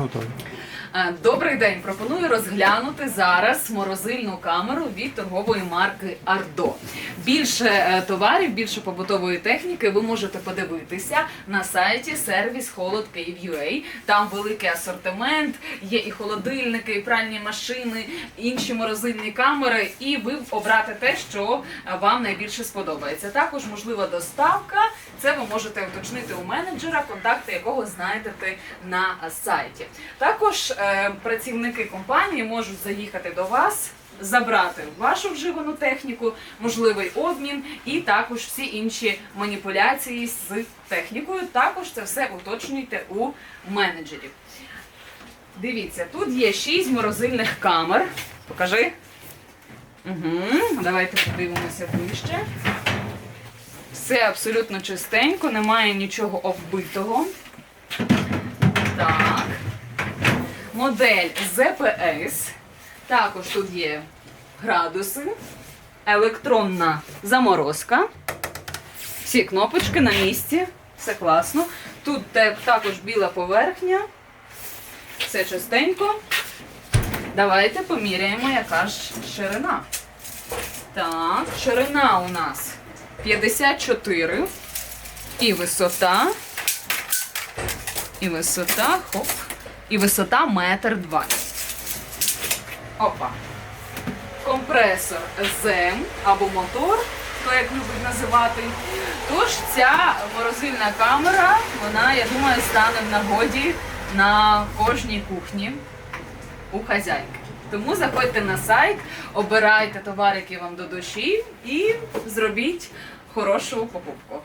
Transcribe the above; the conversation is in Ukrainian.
relatório. Е, Добрий день. Пропоную розглянути зараз морозильну камеру від торгової марки Ардо. Більше е, товарів, більше побутової техніки ви можете подивитися на сайті сервіс Київ.UA. Там великий асортимент, є і холодильники, і пральні машини, інші морозильні камери, і ви обрати те, що вам найбільше сподобається. Також можлива доставка. Це ви можете уточнити у менеджера, контакти якого знайдете на сайті. Також працівники компанії можуть заїхати до вас. Забрати вашу вживану техніку, можливий обмін і також всі інші маніпуляції з технікою. Також це все уточнюйте у менеджерів. Дивіться, тут є 6 морозильних камер. Покажи. Угу. Давайте подивимося ближче. Все абсолютно чистенько, немає нічого оббитого. Так. Модель ZPS. Також тут є градуси, електронна заморозка. Всі кнопочки на місці. Все класно. Тут також біла поверхня. Все чистенько. Давайте поміряємо, яка ж ширина. Так, ширина у нас 54. І висота. І висота, хоп. І висота метр двадцять. Опа. Компресор ЗЕМ або мотор, то як любить називати. Тож ця морозильна камера, вона, я думаю, стане в нагоді на кожній кухні у хазяйки. Тому заходьте на сайт, обирайте товар, який вам до душі, і зробіть хорошу покупку.